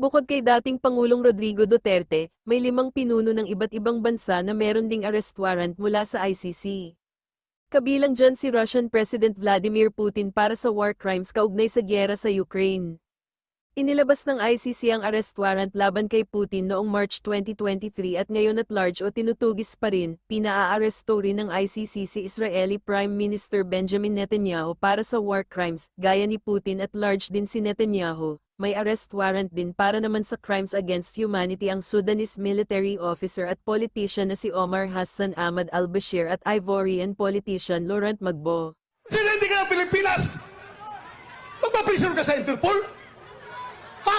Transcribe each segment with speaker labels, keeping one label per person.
Speaker 1: Bukod kay dating Pangulong Rodrigo Duterte, may limang pinuno ng iba't ibang bansa na meron ding arrest warrant mula sa ICC. Kabilang dyan si Russian President Vladimir Putin para sa war crimes kaugnay sa gyera sa Ukraine. Inilabas ng ICC ang arrest warrant laban kay Putin noong March 2023 at ngayon at large o tinutugis pa rin, pinaa-aresto rin ng ICC si Israeli Prime Minister Benjamin Netanyahu para sa war crimes, gaya ni Putin at large din si Netanyahu. May arrest warrant din para naman sa crimes against humanity ang Sudanese military officer at politician na si Omar Hassan Ahmad al-Bashir at Ivorian politician Laurent Gbagbo.
Speaker 2: Presidente ka ng Pilipinas! Magpaprison ka sa Interpol? Ha?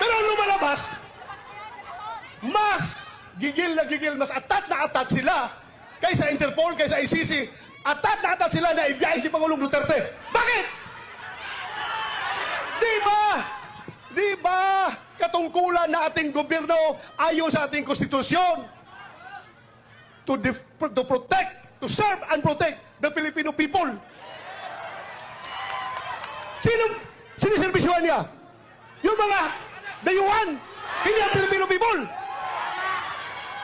Speaker 2: Pero ang lumalabas, mas gigil na gigil, mas atat na atat sila kaysa Interpol, kaysa ICC. Atat na atat sila na ibiyahe si Pangulong Duterte. Bakit? Di ba? Di ba katungkulan na ating gobyerno ayon sa ating konstitusyon? to, to protect, to serve and protect the Filipino people. Sino siniservisyohan niya? Yung mga dayuhan, hindi ang Filipino people.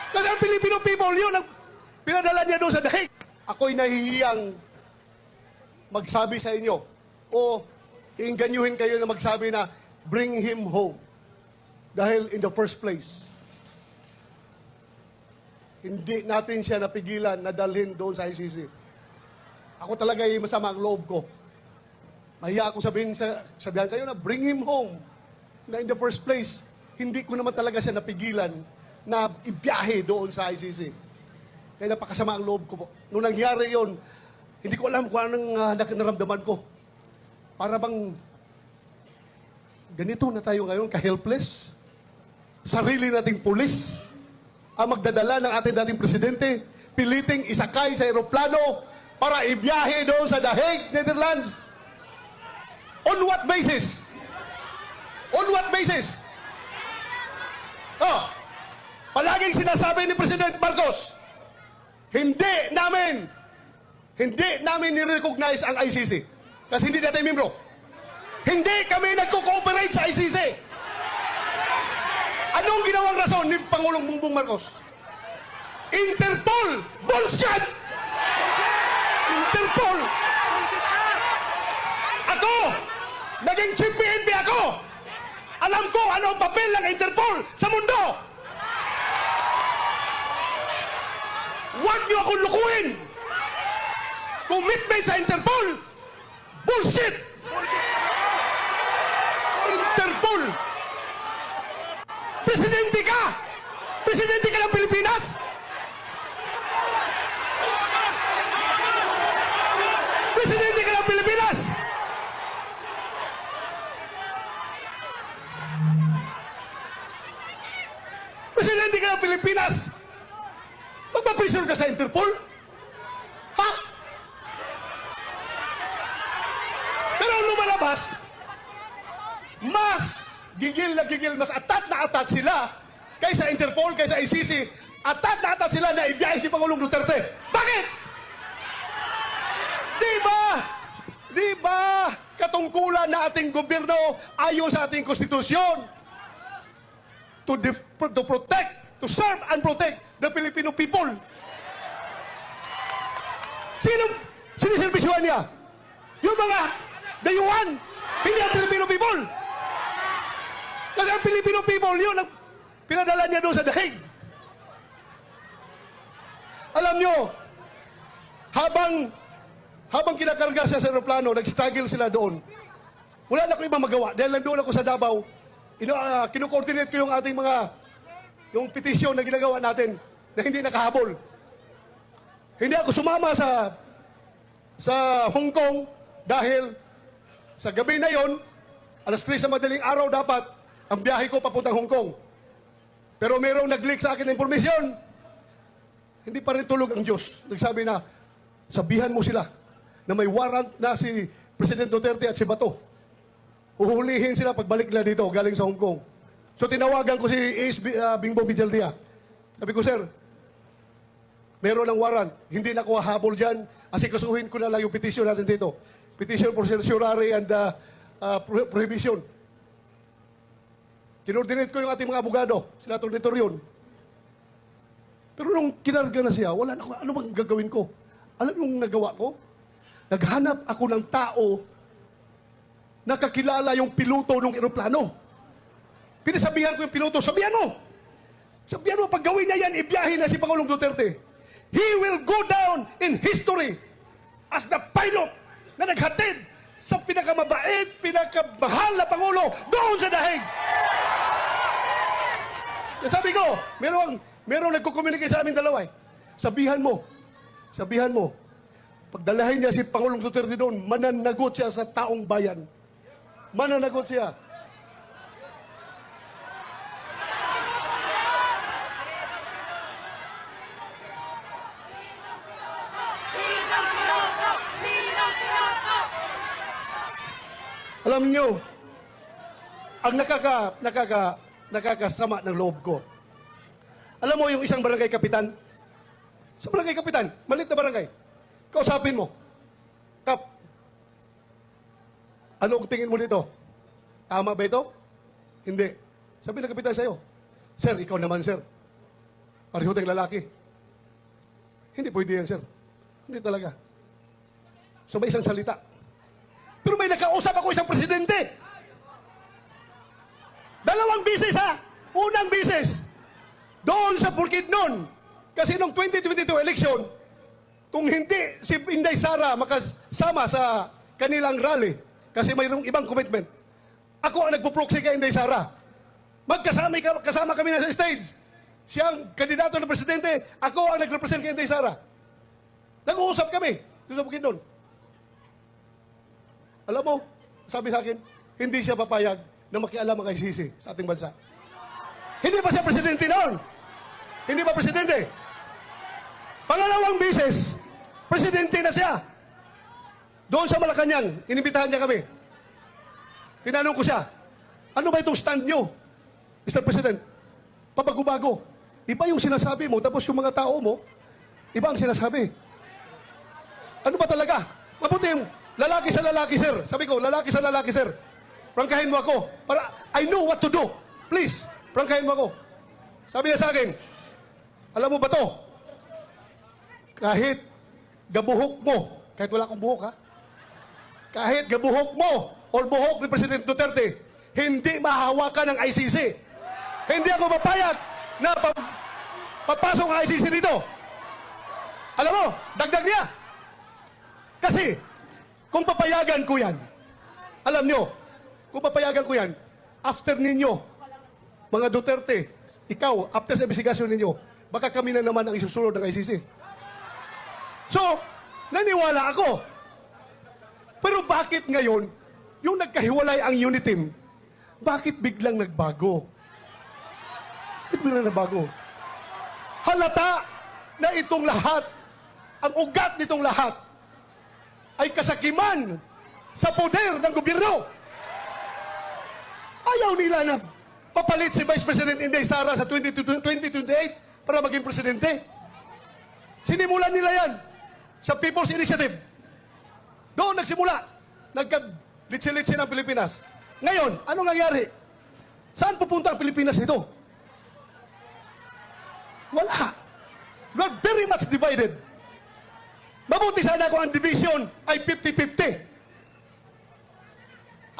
Speaker 2: Kasi ang Filipino people, yun ang pinadala niya doon sa dahig. Ako'y nahihiyang magsabi sa inyo o iinganyuhin kayo na magsabi na bring him home. Dahil in the first place, hindi natin siya napigilan na dalhin doon sa ICC. Ako talaga ay masama ang loob ko. Mahiya ako sabihin sa sabihan kayo na bring him home. Na in the first place, hindi ko naman talaga siya napigilan na ibiyahe doon sa ICC. Kaya napakasama ang loob ko po. Nung nangyari yon, hindi ko alam kung anong uh, naramdaman ko. Para bang ganito na tayo ngayon, ka-helpless. Sarili nating pulis ang magdadala ng ating dating presidente, piliting isakay sa eroplano para ibiyahe doon sa The Hague, Netherlands. On what basis? On what basis? Oh, palaging sinasabi ni President Marcos, hindi namin, hindi namin nirecognize ang ICC. Kasi hindi natin membro. Hindi kami nagko-cooperate sa ICC. Anong ginawang rason ni Pangulong Bongbong Marcos? Interpol! Bullshit! Interpol! Ako! Naging chief PNP ako! Alam ko ano ang papel ng Interpol sa mundo! Huwag niyo akong lukuhin! Commitment sa Interpol! Bullshit! Interpol! Presidente ka! Presidente ka ng Pilipinas! Presidente ka ng Pilipinas! Presidente ka ng Pilipinas! Magpaprison Interpol? Ha? Pero lumalabas, mas gigil na gigil, mas atat na atat sila kaysa Interpol, kaysa ICC. Atat na atat sila na ibiyahe si Pangulong Duterte. Bakit? Di ba? Di ba katungkulan na ating gobyerno ayon sa ating konstitusyon to, to protect, to serve and protect the Filipino people? Sino siniservisyohan niya? Yung mga dayuhan, hindi ang Filipino people. Kasi ang Filipino people, yun ang pinadala niya doon sa dahig. Alam nyo, habang habang kinakarga siya sa aeroplano, nag-struggle sila doon. Wala na ko ibang magawa. Dahil nandoon ako sa Davao, ino, uh, kino-coordinate ko yung ating mga, yung petisyon na ginagawa natin na hindi nakahabol. Hindi ako sumama sa sa Hong Kong dahil sa gabi na yon, alas 3 sa madaling araw dapat, ang biyahe ko papuntang Hong Kong. Pero merong nag-leak sa akin ng informasyon. Hindi pa rin tulog ang Diyos. Nagsabi na, sabihan mo sila na may warrant na si President Duterte at si Bato. Uhulihin sila pagbalik nila dito, galing sa Hong Kong. So tinawagan ko si Ace uh, Bingbo Villaldia. Sabi ko, sir, meron ng warrant. Hindi na ako habol dyan. Asikasuhin ko na lang yung petition natin dito. Petition for certiorari and uh, pro- prohibition. Kinordinate ko yung ating mga abogado, sila Tornitor yun. Pero nung kinarga na siya, wala na ako, ano bang gagawin ko? Alam yung nagawa ko? Naghanap ako ng tao nakakilala yung piloto ng eroplano. Pinasabihan ko yung piloto, sabihan mo! Sabihan mo, pag gawin niya yan, ibiyahe na si Pangulong Duterte. He will go down in history as the pilot na naghatid sa pinakamabait, pinakamahal na Pangulo doon sa dahig. Kaya sabi ko, merong, merong nagkukommunicate sa amin dalawa eh. Sabihan mo, sabihan mo, pagdalahin niya si Pangulong Duterte doon, mananagot siya sa taong bayan. Mananagot siya. Alam niyo, ang nakaka, nakaka, nakakasama ng loob ko. Alam mo yung isang barangay kapitan? Sa barangay kapitan, malit na barangay. Kausapin mo. Kap, ano ang tingin mo dito? Tama ba ito? Hindi. Sabi ng kapitan sa'yo, Sir, ikaw naman, sir. Pareho tayong lalaki. Hindi pwede yan, sir. Hindi talaga. So may isang salita. Pero may nakausap ako isang presidente. Dalawang bisis ha. Unang bisis. Doon sa Bukidnon. Kasi nung 2022 election, kung hindi si Inday Sara makasama sa kanilang rally, kasi mayroong ibang commitment, ako ang nagpo-proxy kay Inday Sara. Magkasama kasama kami na sa stage. Siyang kandidato ng presidente, ako ang nag-represent kay Inday Sara. Nag-uusap kami doon sa Bukidnon. Alam mo, sabi sa akin, hindi siya papayag na makialam ang ICC sa ating bansa. Hindi pa siya presidente noon. Hindi pa presidente. Pangalawang bisis, presidente na siya. Doon sa Malacanang, inimbitahan niya kami. Tinanong ko siya, ano ba itong stand nyo, Mr. President? Pabago-bago. Iba yung sinasabi mo, tapos yung mga tao mo, iba ang sinasabi. Ano ba talaga? Mabuti yung lalaki sa lalaki, sir. Sabi ko, lalaki sa lalaki, sir. Prangkahin mo ako. Para I know what to do. Please, prangkahin mo ako. Sabi niya sa akin, alam mo ba to? Kahit gabuhok mo, kahit wala akong buhok ha, kahit gabuhok mo or buhok ni President Duterte, hindi mahawakan ng ICC. Hindi ako papayag na pa- papasok ang ICC dito. Alam mo, dagdag niya. Kasi, kung papayagan ko yan, alam nyo, kung papayagan ko yan, after ninyo, mga Duterte, ikaw, after sa investigasyon ninyo, baka kami na naman ang isusunod ng ICC. So, naniwala ako. Pero bakit ngayon, yung nagkahiwalay ang unit team, bakit biglang nagbago? Bakit biglang nagbago? Halata na itong lahat, ang ugat nitong lahat, ay kasakiman sa poder ng gobyerno. Ayaw nila na papalit si Vice President Inday Sara sa 20 2028 para maging presidente. Sinimulan nila yan sa People's Initiative. Doon nagsimula. Nagka-litsi-litsi ng Pilipinas. Ngayon, anong nangyari? Saan pupunta ang Pilipinas nito? Wala. We're very much divided. Mabuti sana kung ang division ay 50-50.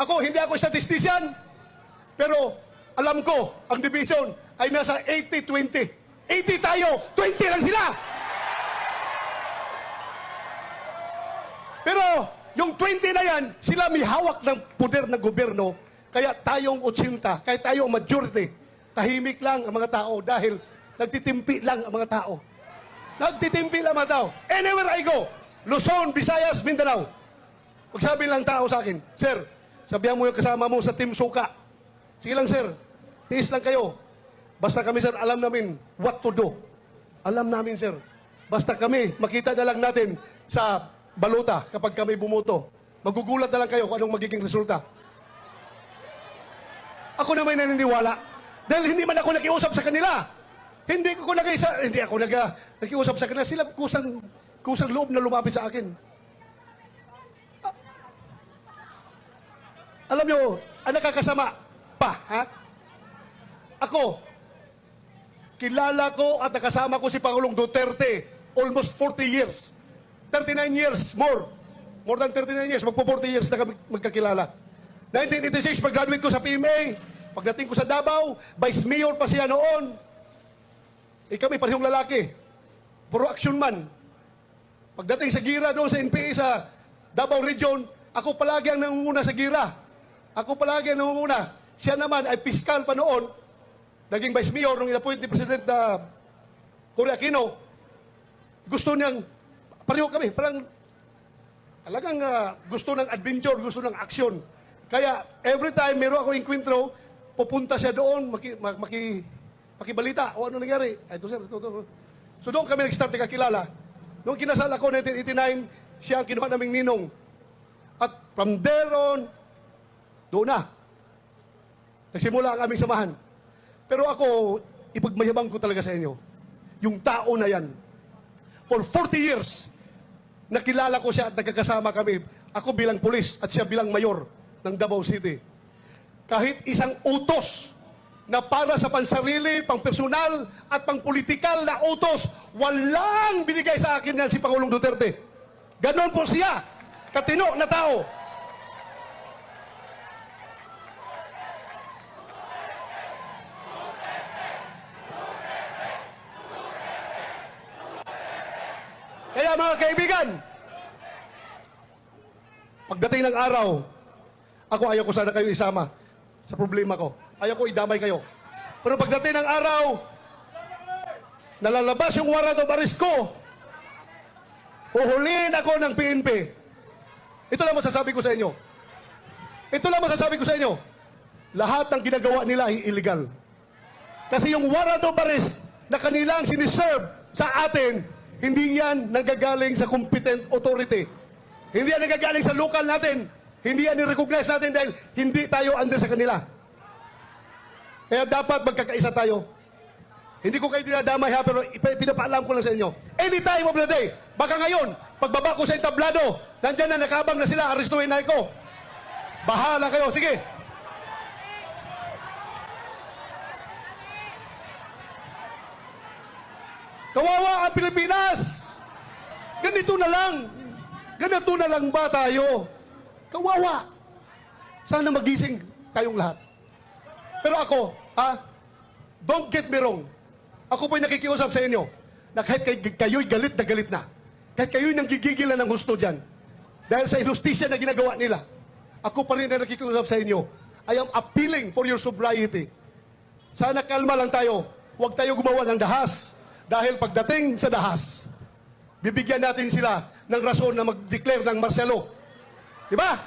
Speaker 2: Ako, hindi ako statistician, pero alam ko, ang division ay nasa 80-20. 80 tayo, 20 lang sila. Pero yung 20 na yan, sila may hawak ng poder ng gobyerno, kaya tayong 80, kaya tayo ang majority, tahimik lang ang mga tao dahil nagtitimpi lang ang mga tao. Nagtitimpi lang ang mga tao. Anywhere I go, Luzon, Visayas, Mindanao. Magsabi lang tao sa akin, Sir, sabihan mo yung kasama mo sa Team Suka. Sige lang, sir. Tiis lang kayo. Basta kami, sir, alam namin what to do. Alam namin, sir. Basta kami, makita na lang natin sa baluta kapag kami bumoto. Magugulat na lang kayo kung anong magiging resulta. Ako naman naniniwala. Dahil hindi man ako nakiusap sa kanila. Hindi ko nag hindi ako nag, nakiusap sa kanila. Sila kusang, kusang loob na lumapit sa akin. Alam nyo, ang nakakasama pa, ha? Ako, kilala ko at nakasama ko si Pangulong Duterte almost 40 years. 39 years, more. More than 39 years, magpo 40 years na magkakilala. 1986, pag-graduate ko sa PMA, pagdating ko sa Davao, Vice Mayor pa siya noon. Eh kami, parehong lalaki. Puro action man. Pagdating sa gira doon sa NPA sa Davao Region, ako palagi ang nangunguna sa gira. Ako palagi ang nangunguna. Siya naman ay piskal pa noon. Naging vice mayor nung inappoint ni President na Cory Aquino. Gusto niyang, pareho kami, parang talagang ah, gusto ng adventure, gusto ng action. Kaya every time meron ako inkwentro, pupunta siya doon, maki, ma- maki, makibalita o ano nangyari. Ay, ito sir, ito, ito. So doon kami nag-start kakilala. Noong kinasal ako, 1989, siya ang kinuha naming ninong. At from there on, doon na. Nagsimula ang aming samahan. Pero ako, ipagmayabang ko talaga sa inyo. Yung tao na yan, for 40 years, nakilala ko siya at nagkakasama kami. Ako bilang pulis at siya bilang mayor ng Davao City. Kahit isang utos na para sa pansarili, pang personal at pang politikal na utos, walang binigay sa akin yan si Pangulong Duterte. Ganon po siya, katino na tao. Kaya mga kaibigan, pagdating ng araw, ako ayaw ko sana kayo isama sa problema ko. Ayaw ko idamay kayo. Pero pagdating ng araw, nalalabas yung warrant of arrest ko, uhulihin ako ng PNP. Ito lang masasabi ko sa inyo. Ito lang masasabi ko sa inyo. Lahat ng ginagawa nila ay illegal. Kasi yung warrant of arrest na kanilang siniserve sa atin, hindi yan nagagaling sa competent authority. Hindi yan nagagaling sa local natin. Hindi yan ni-recognize natin dahil hindi tayo under sa kanila. Kaya dapat magkakaisa tayo. Hindi ko kayo dinadamay ha, pero pinapaalam ko lang sa inyo. Any time of the day, baka ngayon, pagbaba ko sa entablado, nandyan na nakabang na sila, arestuhin na ako. Bahala kayo, sige. Kawawa ang Pilipinas! Ganito na lang. Ganito na lang ba tayo? Kawawa. Sana magising tayong lahat. Pero ako, ha? Don't get me wrong. Ako po'y nakikiusap sa inyo na kahit kay, kayo'y galit na galit na, kahit kayo'y nanggigigil na ng gusto dyan, dahil sa inustisya na ginagawa nila, ako pa rin na nakikiusap sa inyo. I am appealing for your sobriety. Sana kalma lang tayo. Huwag tayo gumawa ng dahas. Dahil pagdating sa dahas, bibigyan natin sila ng rason na mag-declare ng Marcelo. Di ba?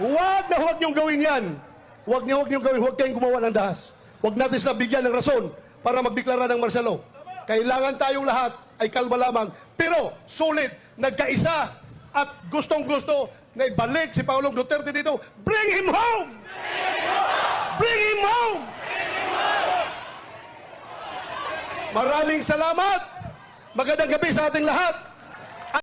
Speaker 2: Huwag na huwag niyong gawin yan. Huwag niyo, huwag niyong gawin. Huwag kayong gumawa ng dahas. Huwag natin sila bigyan ng rason para magdeklara ng Marcelo. Kailangan tayong lahat ay kalma lamang. Pero, sulit, nagkaisa at gustong-gusto na ibalik si Paulong Duterte dito. Bring him home! Bring him home! Maraming salamat! Magandang gabi sa ating lahat!